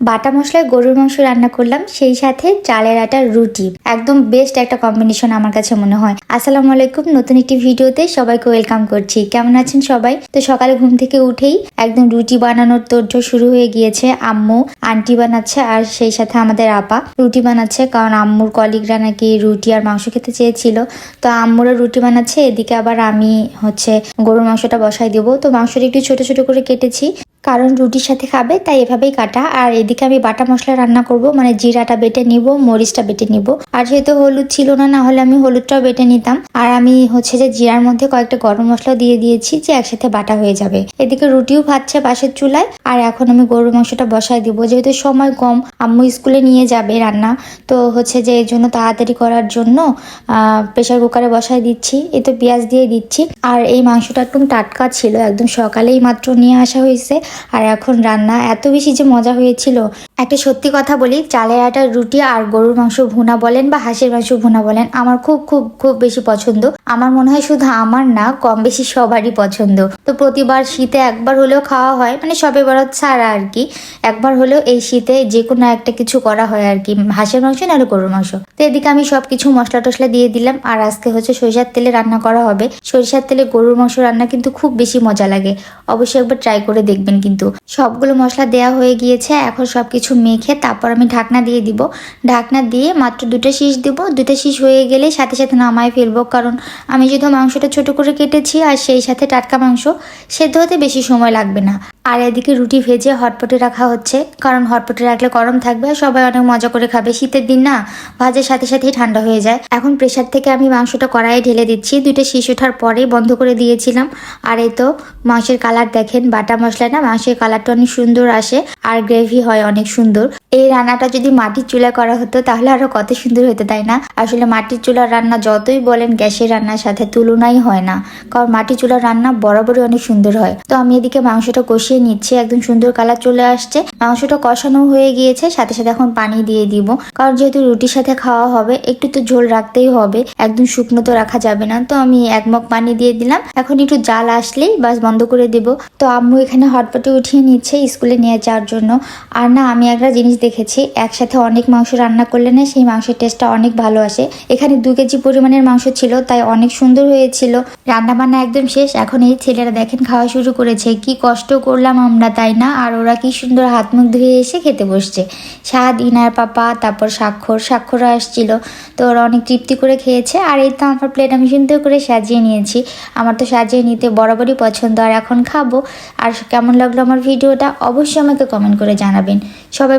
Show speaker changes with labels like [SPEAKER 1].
[SPEAKER 1] বাটা মশলায় গরুর মাংস রান্না করলাম, সেই সাথে চালের আটার রুটি। একদম বেস্ট একটা কম্বিনেশন আমার কাছে মনে হয়। আসসালামু আলাইকুম, নতুন একটি ভিডিওতে সবাইকে ওয়েলকাম করছি। কেমন আছেন সবাই? তো সকালে ঘুম থেকে উঠেই একদম রুটি বানানোর তোড়জোড় শুরু হয়ে গিয়েছে। আম্মু, আন্টি বানাচ্ছে আর সেই সাথে আমাদের আপা রুটি বানাচ্ছে, কারণ আম্মুর কলিগরা নাকি রুটি আর মাংস খেতে চেয়েছিল। তো আম্মুরা রুটি বানাচ্ছে, এদিকে আবার আমি হচ্ছে গরুর মাংসটা বসাই দেবো। তো মাংসটা একটু ছোট ছোট করে কেটেছি। কারণ রুটির সাথে খাবে, তাই এভাবেই কাটা। আর এদিকে আমি বাটা মশলা রান্না করব মানে জিরাটা বেটে নিব, মরিচটা বেটে নিব। আর যেহেতু হলুদ ছিল না না হলে আমি হলুদটাও বেটে নিতাম। আর আমি হচ্ছে যে জিরার মধ্যে কয়েকটা গরম মশলা দিয়ে দিয়েছি যে একসাথে বাটা হয়ে যাবে। এদিকে রুটিও ভাজছে পাশের চুলায়, আর এখন আমি গরুর মাংসটা বসায় দিব। যেহেতু সময় কম, আম্মু স্কুলে নিয়ে যাবে রান্না। তো হচ্ছে যে এর জন্য তাড়াতাড়ি করার জন্য প্রেশার কুকারে বসাই দিচ্ছি। এ তো পেঁয়াজ দিয়ে দিচ্ছি। আর এই মাংসটা একদম টাটকা ছিল, একদম সকালেই মাত্র নিয়ে আসা হয়েছে। আর এখন রান্না এত বেশি যে মজা হয়েছিল। একটা সত্যি কথা বলি, চালের আটার রুটি আর গরুর মাংস ভুনা বলেন বা হাঁসের মাংস ভুনা বলেন, আমার খুব খুব খুব বেশি পছন্দ। আমার মনে হয় শুধু আমার না কম বেশি সবারই পছন্দ। তো প্রতিবার শীতে একবার হলেও খাওয়া হয় মানে সবে বরাত ছাড়া আর কি। একবার হলেও এই শীতে যে কোনো একটা কিছু করা হয় আর কি, হাঁসের মাংস নাহলে গরুর মাংস। তো এদিকে আমি সব কিছু মশলা টসলা দিয়ে দিলাম, আর আজকে হচ্ছে সরিষার তেলে রান্না করা হবে। সরিষার তেলে গরুর মাংস রান্না কিন্তু খুব বেশি মজা লাগে, অবশ্যই একবার ট্রাই করে দেখবেন কিন্তু। সবগুলো মশলা দেওয়া হয়ে গিয়েছে, এখন সব কিছু মেখে তারপর আমি ঢাকনা দিয়ে দিব। ঢাকনা দিয়ে মাত্র দুটো শীষ দিব দুটো শীষ হয়ে গেলে সাথে সাথে নামায় ফেলব, কারণ আমি যেহেতু মাংসটা ছোট করে কেটেছি, আর সেই সাথে টাটকা মাংস সেদ্ধ হতে বেশি সময় লাগবে না। আর এদিকে রুটি ভেজে হটপটে রাখা হচ্ছে, কারণ হটপটে রাখলে গরম থাকবে আর সবাই অনেক মজা করে খাবে। শীতের দিন না, ভাজের সাথে সাথেই ঠান্ডা হয়ে যায়। এখন প্রেশার থেকে আমি মাংসটা কড়াইয়ে ঢেলে দিচ্ছি। দুইটা শীষ ওঠার পরেই বন্ধ করে দিয়েছিলাম। আর এই তো, মাংসের কালার দেখেন, বাটা মশলা না, মাংসের কালারটা অনেক সুন্দর আসে, আর গ্রেভি হয় অনেক সুন্দর। এই রান্নাটা যদি মাটির চুলা করা হতো, তাহলে আরও কত সুন্দর হতো, তাই না? আসলে মাটির চুলার রান্না যতই বলেন গ্যাসের রান্নার সাথে তুলনাই হয় না, কারণ মাটির চুলার রান্না বরাবরই অনেক সুন্দর হয়। তো আমি এদিকে মাংসটা কষিয়ে নিচ্ছি, একদম সুন্দর কালার চলে আসছে। মাংসটা কষানো হয়ে গিয়েছে, সাথে সাথে এখন পানি দিয়ে দিব। কারণ যেহেতু রুটির সাথে খাওয়া হবে, একটু তো ঝোল রাখতেই হবে, একদম শুকনো তো রাখা যাবে না। তো আমি এক মগ পানি দিয়ে দিলাম, এখন একটু জাল আসলেই বাস বন্ধ করে দেব। তো আম্মু এখানে হটপটে উঠিয়ে নিচ্ছে স্কুলে নিয়ে যাওয়ার জন্য। আর না, আমি একটা জিনিস দেখেছি, একসাথে অনেক মাংস রান্না করলে না সেই মাংসের টেস্টটা অনেক ভালো আসে। এখানে দু কেজি পরিমাণের মাংস ছিল, তাই অনেক সুন্দর হয়েছিল। রান্না বান্না একদম শেষ, এখন এই ছেলেরা দেখেন খাওয়া শুরু করেছে। কি কষ্ট করলাম আমরা, তাই না? আর ওরা কি সুন্দর হাত মুখ ধুয়ে এসে খেতে বসছে। স্বাদ, ইনার পাপা, তারপর স্বাক্ষর, স্বাক্ষরও আসছিল। তো ওরা অনেক তৃপ্তি করে খেয়েছে। আর এই তো আমার প্লেট আমি সুন্দর করে সাজিয়ে নিয়েছি। আমার তো সাজিয়ে নিতে বরাবরই পছন্দ। আর এখন খাব। আর কেমন লাগল আমার ভিডিওটা অবশ্যই আমাকে কমেন্ট করে জানাবেন। সবাই